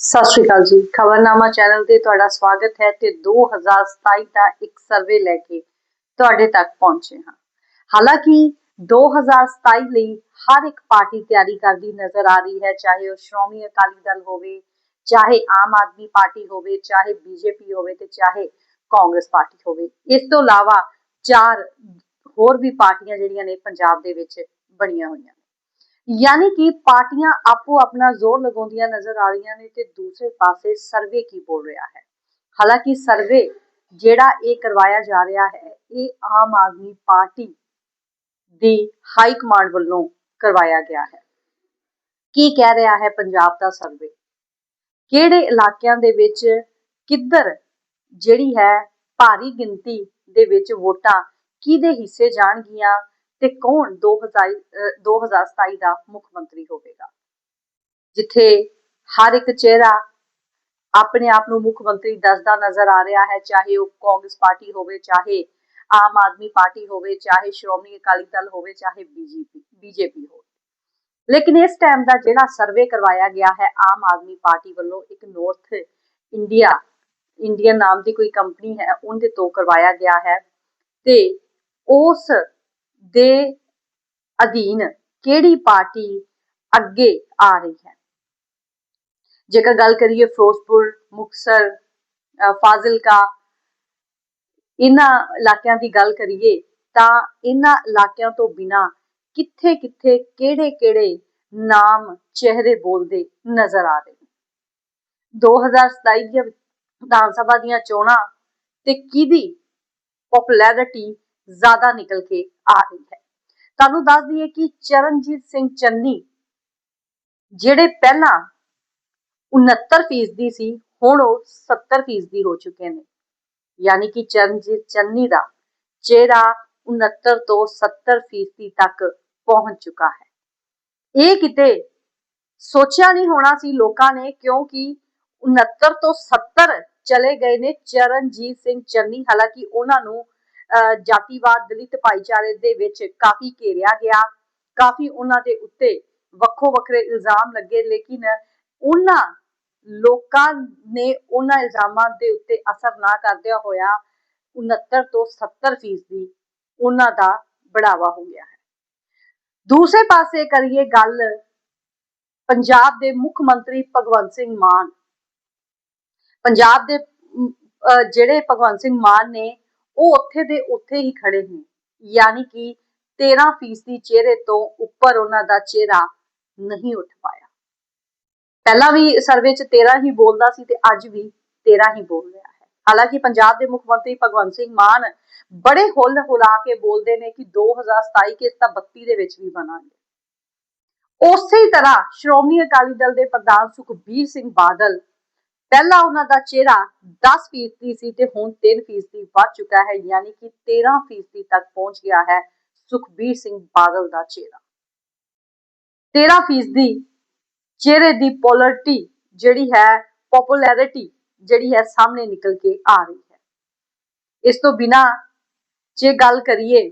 ਸਤਿ ਸ਼੍ਰੀ ਅਕਾਲ ਜੀ। ਖਬਰਨਾਮਾ ਚੈਨਲ ਤੇ ਤੁਹਾਡਾ ਸਵਾਗਤ ਹੈ ਤੇ 2027 ਦਾ ਇੱਕ ਸਰਵੇ ਲੈ ਕੇ ਤੁਹਾਡੇ ਤੱਕ ਪਹੁੰਚੇ ਹਾਂ। ਹਾਲਾਂਕਿ 2027 ਲਈ ਹਰ ਇੱਕ ਪਾਰਟੀ ਤਿਆਰੀ ਕਰਦੀ ਨਜ਼ਰ ਆ ਰਹੀ ਹੈ, ਚਾਹੇ ਉਹ ਸ਼੍ਰੋਮਣੀ ਅਕਾਲੀ ਦਲ ਹੋਵੇ, ਚਾਹੇ ਆਮ ਆਦਮੀ ਪਾਰਟੀ ਹੋਵੇ, ਚਾਹੇ ਬੀਜੇਪੀ ਹੋਵੇ ਤੇ ਚਾਹੇ ਕਾਂਗਰਸ ਪਾਰਟੀ ਹੋਵੇ। ਇਸ ਤੋਂ ਇਲਾਵਾ ਚਾਰ ਹੋਰ ਵੀ ਪਾਰਟੀਆਂ ਜਿਹੜੀਆਂ ਨੇ ਪੰਜਾਬ ਦੇ ਵਿੱਚ ਬਣੀਆਂ ਹੋਈਆਂ। ਯਾਨੀ ਕਿ ਪਾਰਟੀਆਂ ਆਪੋ ਆਪਣਾ ਜ਼ੋਰ ਲਗਾਉਂਦੀਆਂ ਨਜ਼ਰ ਆ ਰਹੀਆਂ ਨੇ ਤੇ ਦੂਸਰੇ ਪਾਸੇ ਸਰਵੇ ਕੀ ਬੋਲ ਰਿਹਾ ਹੈ? ਹਾਲਾਂਕਿ ਸਰਵੇ ਜਿਹੜਾ ਇਹ ਕਰਵਾਇਆ ਜਾ ਰਿਹਾ ਹੈ, ਇਹ ਆਮ ਆਦਮੀ ਪਾਰਟੀ ਦੀ ਹਾਈ ਕਮਾਂਡ ਵੱਲੋਂ ਕਰਵਾਇਆ ਗਿਆ ਹੈ। ਕੀ ਕਹਿ ਰਿਹਾ ਹੈ ਪੰਜਾਬ ਦਾ ਸਰਵੇ? ਕਿਹੜੇ ਇਲਾਕਿਆਂ ਦੇ ਵਿੱਚ ਕਿੱਧਰ ਜਿਹੜੀ ਹੈ ਭਾਰੀ ਗਿਣਤੀ ਦੇ ਵਿੱਚ ਵੋਟਾਂ ਕਿਹਦੇ ਹਿੱਸੇ ਜਾਣਗੀਆਂ? ਤੇ ਕੌਣ 2000 ਅਹ 2027 ਦਾ ਮੁੱਖ ਮੰਤਰੀ ਹੋਵੇਗਾ? ਜਿੱਥੇ ਹਰ ਇੱਕ ਚਿਹਰਾ ਆਪਣੇ ਆਪ ਨੂੰ ਮੁੱਖ ਮੰਤਰੀ ਦੱਸਦਾ ਨਜ਼ਰ ਆ ਰਿਹਾ ਹੈ, ਚਾਹੇ ਉਹ ਕਾਂਗਰਸ ਪਾਰਟੀ ਹੋਵੇ, ਚਾਹੇ ਆਮ ਆਦਮੀ ਪਾਰਟੀ ਹੋਵੇ, ਚਾਹੇ ਸ਼੍ਰੋਮਣੀ ਅਕਾਲੀ ਦਲ ਹੋਵੇ, ਚਾਹੇ ਬੀਜੇਪੀ ਬੀਜੇਪੀ ਹੋਵੇ। ਲੇਕਿਨ ਇਸ ਟਾਈਮ ਦਾ ਜਿਹੜਾ ਸਰਵੇ ਕਰਵਾਇਆ ਗਿਆ ਹੈ, ਆਮ ਆਦਮੀ ਪਾਰਟੀ ਵੱਲੋਂ ਇੱਕ ਨਾਰਥ ਇੰਡੀਆ ਇੰਡੀਅਨ ਨਾਮ ਦੀ ਕੋਈ ਕੰਪਨੀ ਹੈ, ਉਹਦੇ ਤੋਂ ਕਰਵਾਇਆ ਗਿਆ ਹੈ। ਤੇ ਉਸ ਦੇ ਅਧੀਨ ਕਿਹੜੀ ਪਾਰਟੀ ਅੱਗੇ ਆ ਰਹੀ ਹੈ? ਜੇਕਰ ਗੱਲ ਕਰੀਏ ਫਿਰੋਜ਼ਪੁਰ ਮੁਕਸਰ ਫਾਜ਼ਿਲਕਾ, ਇਹਨਾਂ ਇਲਾਕਿਆਂ ਦੀ ਗੱਲ ਕਰੀਏ, ਤਾਂ ਇਹਨਾਂ ਇਲਾਕਿਆਂ ਤੋਂ ਬਿਨਾ ਕਿੱਥੇ ਕਿੱਥੇ ਕਿਹੜੇ ਕਿਹੜੇ ਨਾਮ ਚਿਹਰੇ ਬੋਲਦੇ ਨਜ਼ਰ ਆ ਰਹੇ ਨੇ? 2027 ਦੀਆਂ ਵਿਧਾਨ ਸਭਾ ਦੀਆਂ ਚੋਣਾਂ ਤੇ ਕਿਹਦੀ ਪਪੂਲੈਰਿਟੀ ਜ਼ਿਆਦਾ ਨਿਕਲ ਕੇ ਆ ਰਹੀ ਹੈ। ਤੁਹਾਨੂੰ ਦੱਸ ਦਈਏ ਕਿ ਚਰਨਜੀਤ ਸਿੰਘ ਚੰਨੀ, ਜਿਹੜੇ ਪਹਿਲਾਂ 69% ਸੀ, ਹੁਣ ਉਹ 70% ਹੋ ਚੁੱਕੇ ਨੇ। ਯਾਨੀ ਕਿ ਚਰਨਜੀਤ ਚੰਨੀ ਦਾ ਚਿਹਰਾ 69 ਤੋਂ 70% ਤੱਕ ਪਹੁੰਚ ਚੁੱਕਾ ਹੈ। ਇਹ ਕਿਤੇ ਸੋਚਿਆ ਨਹੀਂ ਹੋਣਾ ਸੀ ਲੋਕਾਂ ਨੇ, ਕਿਉਂਕਿ 69 ਤੋਂ 70 ਚਲੇ ਗਏ ਨੇ ਚਰਨਜੀਤ ਸਿੰਘ ਚੰਨੀ। ਹਾਲਾਂਕਿ ਉਹਨਾਂ ਨੂੰ ਜਾਤੀਵਾਦ ਦਲਿਤ ਭਾਈਚਾਰੇ ਦੇ ਵਿੱਚ ਕਾਫੀ ਘੇਰਿਆ ਗਿਆ। ਕਾਫੀ ਉਹਨਾਂ ਦੇ ਉੱਤੇ ਵੱਖੋ ਵੱਖਰੇ ਇਲਜ਼ਾਮ ਲੱਗੇ ਲੇਕਿਨ ਉਹਨਾਂ ਲੋਕਾਂ ਨੇ ਉਹਨਾਂ ਇਲਜ਼ਾਮਾਂ ਦੇ ਉੱਤੇ ਅਸਰ ਨਾ ਕਰਦਿਆਂ ਹੋਇਆ 69 ਤੋਂ 70 ਫੀਸਦੀ ਉਹਨਾਂ ਦਾ ਬੜਾਵਾ ਹੋ ਗਿਆ ਹੈ। ਦੂਸਰੇ ਪਾਸੇ ਕਰੀਏ ਗੱਲ ਪੰਜਾਬ ਦੇ ਮੁੱਖ ਮੰਤਰੀ ਭਗਵੰਤ ਸਿੰਘ ਮਾਨ। ਪੰਜਾਬ ਦੇ ਅਹ, ਜਿਹੜੇ ਭਗਵੰਤ ਸਿੰਘ ਮਾਨ ਨੇ ਉਹ ਉੱਥੇ ਦੇ ਉੱਥੇ ਹੀ ਖੜੇ ਨੇ ਯਾਨੀ ਕਿ 13 ਫੀਸਦੀ ਚਿਹਰੇ ਤੋਂ ਉੱਪਰ ਉਹਨਾਂ ਦਾ ਚਿਹਰਾ ਨਹੀਂ ਉੱਠ ਪਾਇਆ। ਪਹਿਲਾਂ ਵੀ ਸਰਵੇ 'ਚ 13 ਹੀ ਬੋਲਦਾ ਸੀ ਤੇ ਅੱਜ ਵੀ 13 ਹੀ ਬੋਲ ਰਿਹਾ ਹੈ। ਹਾਲਾਂਕਿ ਪੰਜਾਬ ਦੇ ਮੁੱਖ ਮੰਤਰੀ ਭਗਵੰਤ ਸਿੰਘ ਮਾਨ ਬੜੇ ਹੁੱਲ ਹੁਲਾ ਕੇ ਬੋਲਦੇ ਨੇ ਕਿ 2027 ਕੇ ਤਾਂ 32 ਦੇ ਵਿੱਚ ਵੀ ਬਣਾਂਗੇ। ਉਸੇ ਤਰ੍ਹਾਂ ਸ਼੍ਰੋਮਣੀ ਅਕਾਲੀ ਦਲ ਦੇ ਪ੍ਰਧਾਨ ਸੁਖਬੀਰ ਸਿੰਘ ਬਾਦਲ ਪਹਿਲਾਂ ਉਹਨਾਂ ਦਾ ਚਿਹਰਾ 10 ਫੀਸਦੀ ਸੀ ਤੇ ਹੁਣ 3 ਫੀਸਦੀ ਵੱਧ ਚੁੱਕਾ ਹੈ, ਯਾਨੀ ਕਿ 13 ਫੀਸਦੀ ਤੱਕ ਪਹੁੰਚ ਗਿਆ ਹੈ ਸੁਖਬੀਰ ਸਿੰਘ ਬਾਦਲ ਦਾ ਚਿਹਰਾ। 13 ਫੀਸਦੀ ਚਿਹਰੇ ਦੀ ਪੋਲਰਿਟੀ ਜਿਹੜੀ ਹੈ ਪਪੂਲੈਰਿਟੀ ਜਿਹੜੀ ਹੈ ਸਾਹਮਣੇ ਨਿਕਲ ਕੇ ਆ ਰਹੀ ਹੈ। ਇਸ ਤੋਂ ਬਿਨਾ ਜੇ ਗੱਲ ਕਰੀਏ,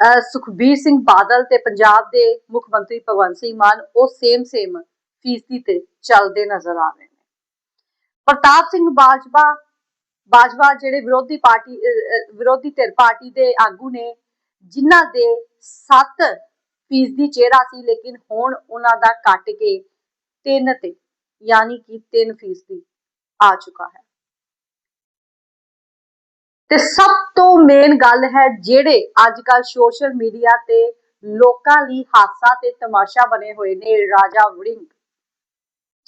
ਅਹ ਸੁਖਬੀਰ ਸਿੰਘ ਬਾਦਲ ਤੇ ਪੰਜਾਬ ਦੇ ਮੁੱਖ ਮੰਤਰੀ ਭਗਵੰਤ ਸਿੰਘ ਮਾਨ, ਉਹ ਸੇਮ ਸੇਮ ਫੀਸਦੀ ਤੇ ਚੱਲਦੇ ਨਜ਼ਰ ਆ ਰਹੇ ਨੇ। ਪ੍ਰਤਾਪ ਸਿੰਘ ਬਾਜਵਾ ਬਾਜਵਾ ਜਿਹੜੇ ਵਿਰੋਧੀ ਪਾਰਟੀ ਵਿਰੋਧੀ ਧਿਰ ਪਾਰਟੀ ਦੇ ਆਗੂ ਨੇ, ਜਿਨ੍ਹਾਂ ਦੇ 7 ਫੀਸਦੀ ਚਿਹਰਾ ਸੀ, ਲੇਕਿਨ ਹੁਣ ਉਹਨਾਂ ਦਾ ਘਟ ਕੇ 3 ਤੇ, ਯਾਨੀ ਕਿ 3 ਫੀਸਦੀ ਆ ਚੁੱਕਾ ਹੈ। ਤੇ ਸਭ ਤੋਂ ਮੇਨ ਗੱਲ ਹੈ ਜਿਹੜੇ ਅੱਜ ਕੱਲ ਸੋਸ਼ਲ ਮੀਡੀਆ ਤੇ ਲੋਕਾਂ ਲਈ ਹਾਸਾ ਤੇ ਤਮਾਸ਼ਾ ਬਣੇ ਹੋਏ ਨੇ, ਰਾਜਾ ਵੜਿੰਗ।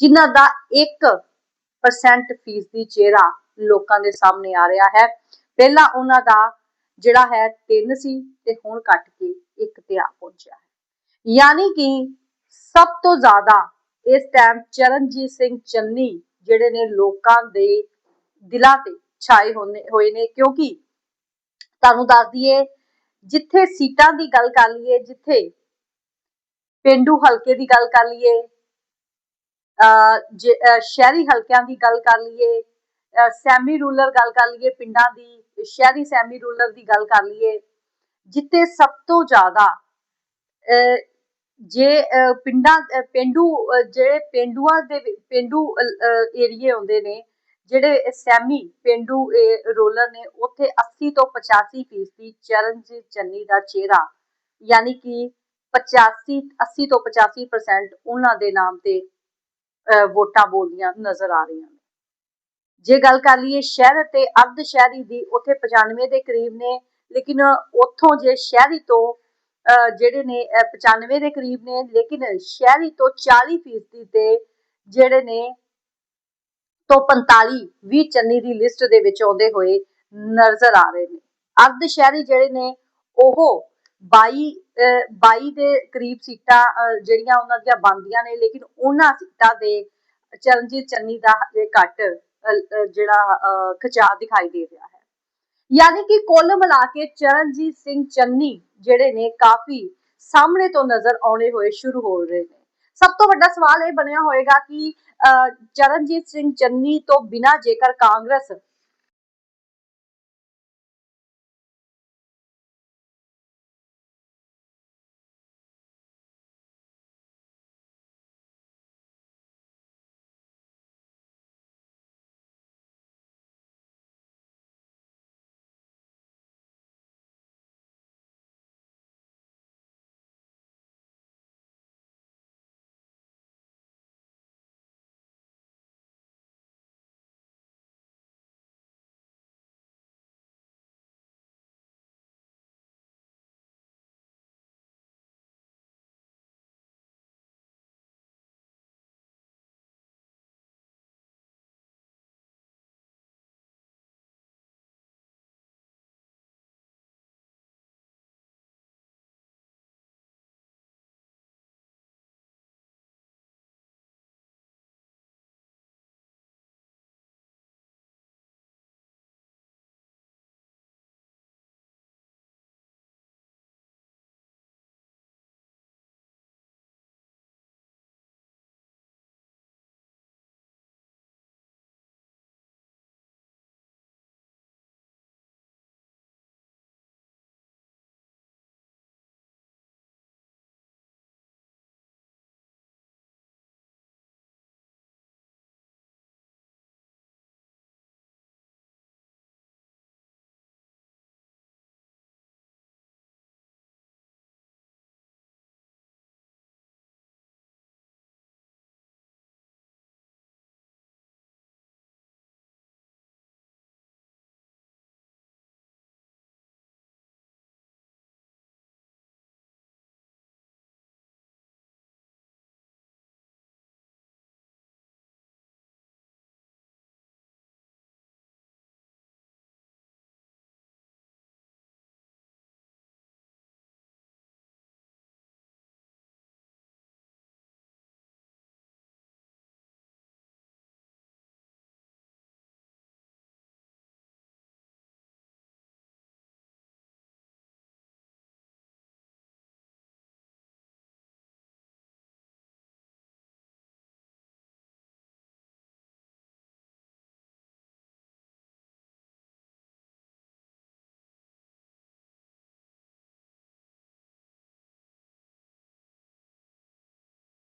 ਜਿਨ੍ਹਾਂ ਦਾ 1% ਫੀਸਦੀ ਚਿਹਰਾ ਲੋਕਾਂ ਦੇ ਸਾਹਮਣੇ ਆ ਰਿਹਾ ਹੈ। ਪਹਿਲਾਂ ਉਹਨਾਂ ਦਾ ਜਿਹੜਾ ਹੈ 3 ਸੀ ਤੇ ਹੁਣ ਕੱਟ ਕੇ 1 ਤੇ ਆ ਪਹੁੰਚਿਆ ਹੈ। ਯਾਨੀ ਕਿ ਸਭ ਤੋਂ ਜ਼ਿਆਦਾ ਇਸ ਟਾਈਮ ਚਰਨਜੀਤ ਸਿੰਘ ਚੰਨੀ ਜਿਹੜੇ ਨੇ ਲੋਕਾਂ ਦੇ ਦਿਲਾਂ ਤੇ ਛਾਏ ਹੋਏ ਨੇ ਕਿਉਂਕਿ ਤੁਹਾਨੂੰ ਦੱਸ ਦਈਏ, ਜਿੱਥੇ ਸੀਟਾਂ ਦੀ ਗੱਲ ਕਰ ਲਈਏ, ਜਿੱਥੇ ਪਿੰਡੂ ਹਲਕੇ ਦੀ ਗੱਲ ਕਰ ਲਈਏ ਸ਼ਹਿਰੀ ਹਲਕਿਆਂ ਦੀ ਗੱਲ ਕਰ ਲਈਏ ਸੈਮੀ ਰੂਲਰ ਗੱਲ ਕਰ ਲਈਏ ਪਿੰਡਾਂ ਦੀ ਸ਼ਹਿਰੀ ਸੈਮੀ ਰੂਰਲ ਦੀ ਗੱਲ ਕਰ ਲਈਏ ਜਿੱਥੇ ਸਭ ਤੋਂ ਜ਼ਿਆਦਾ ਜੇ ਪਿੰਡਾਂ ਅਹ, ਪੇਂਡੂ ਜਿਹੜੇ ਪੇਂਡੂਆਂ ਦੇ ਵਿ- ਪੇਂਡੂ ਏਰੀਏ ਹੁੰਦੇ ਨੇ ਜਿਹੜੇ ਸੈਮੀ ਪੇਂਡੂ ਰੋਲਰ ਨੇ ਉੱਥੇ 80 ਤੋਂ 85 ਫੀਸਦੀ ਚਰਨਜੀਤ ਚੰਨੀ ਦਾ ਚਿਹਰਾ ਯਾਨੀ ਕਿ 85 80 ਤੋਂ 85% ਉਹਨਾਂ ਦੇ ਨਾਮ ਤੇ ਵੋਟਾਂ ਬੋਲਦੀਆਂ ਨਜ਼ਰ ਆ ਰਹੀਆਂ ਨੇ। ਜੇ ਗੱਲ ਕਰ ਲਈਏ ਸ਼ਹਿਰ ਤੇ ਅਰਧ ਸ਼ਹਿਰੀ ਦੀ ਉੱਥੇ 95 ਦੇ ਕਰੀਬ ਨੇ ਲੇਕਿਨ ਉੱਥੋਂ ਜੇ ਸ਼ਹਿਰੀ ਤੋਂ ਅਹ, ਜਿਹੜੇ ਨੇ 95 ਦੇ ਕਰੀਬ ਨੇ ਲੇਕਿਨ ਸ਼ਹਿਰੀ ਤੋਂ 40 ਫੀਸਦੀ ਤੇ ਜਿਹੜੇ ਨੇ ਤੋਂ 45 ਵੀ ਚੰਨੀ ਦੀ ਲਿਸਟ ਦੇ ਵਿੱਚ ਆਉਂਦੇ ਹੋਏ ਨਜ਼ਰ ਆ ਰਹੇ ਨੇ। ਅਰਧ ਸ਼ਹਿਰੀ ਜਿਹੜੇ ਨੇ ਉਹ 22 22 ਦੇ ਕਰੀਬ ਸੀਟਾਂ ਜਿਹੜੀਆਂ ਉਹਨਾਂ ਦੀਆਂ ਬਣਦੀਆਂ ਨੇ ਲੇਕਿਨ ਉਹਨਾਂ ਸੀਟਾਂ ਦੇ ਚਰਨਜੀਤ ਚੰਨੀ ਦਾ ਹਜੇ ਘੱਟ ਜਿਹੜਾ ਅਹ, ਦਿਖਾਈ ਦੇ ਰਿਹਾ ਹੈ। ਯਾਨੀ ਕਿ ਕੁੱਲ ਮਿਲਾ ਕੇ ਚਰਨਜੀਤ ਸਿੰਘ ਚੰਨੀ ਜਿਹੜੇ ਨੇ ਕਾਫੀ ਸਾਹਮਣੇ ਤੋਂ ਨਜ਼ਰ ਆਉਣੇ ਹੋਏ ਸ਼ੁਰੂ ਹੋ ਰਹੇ ਨੇ। ਸਭ ਤੋਂ ਵੱਡਾ ਸਵਾਲ ਇਹ ਬਣਿਆ ਹੋਏਗਾ ਕਿ ਅਹ, ਚਰਨਜੀਤ ਸਿੰਘ ਚੰਨੀ ਤੋਂ ਬਿਨਾਂ ਜੇਕਰ ਕਾਂਗਰਸ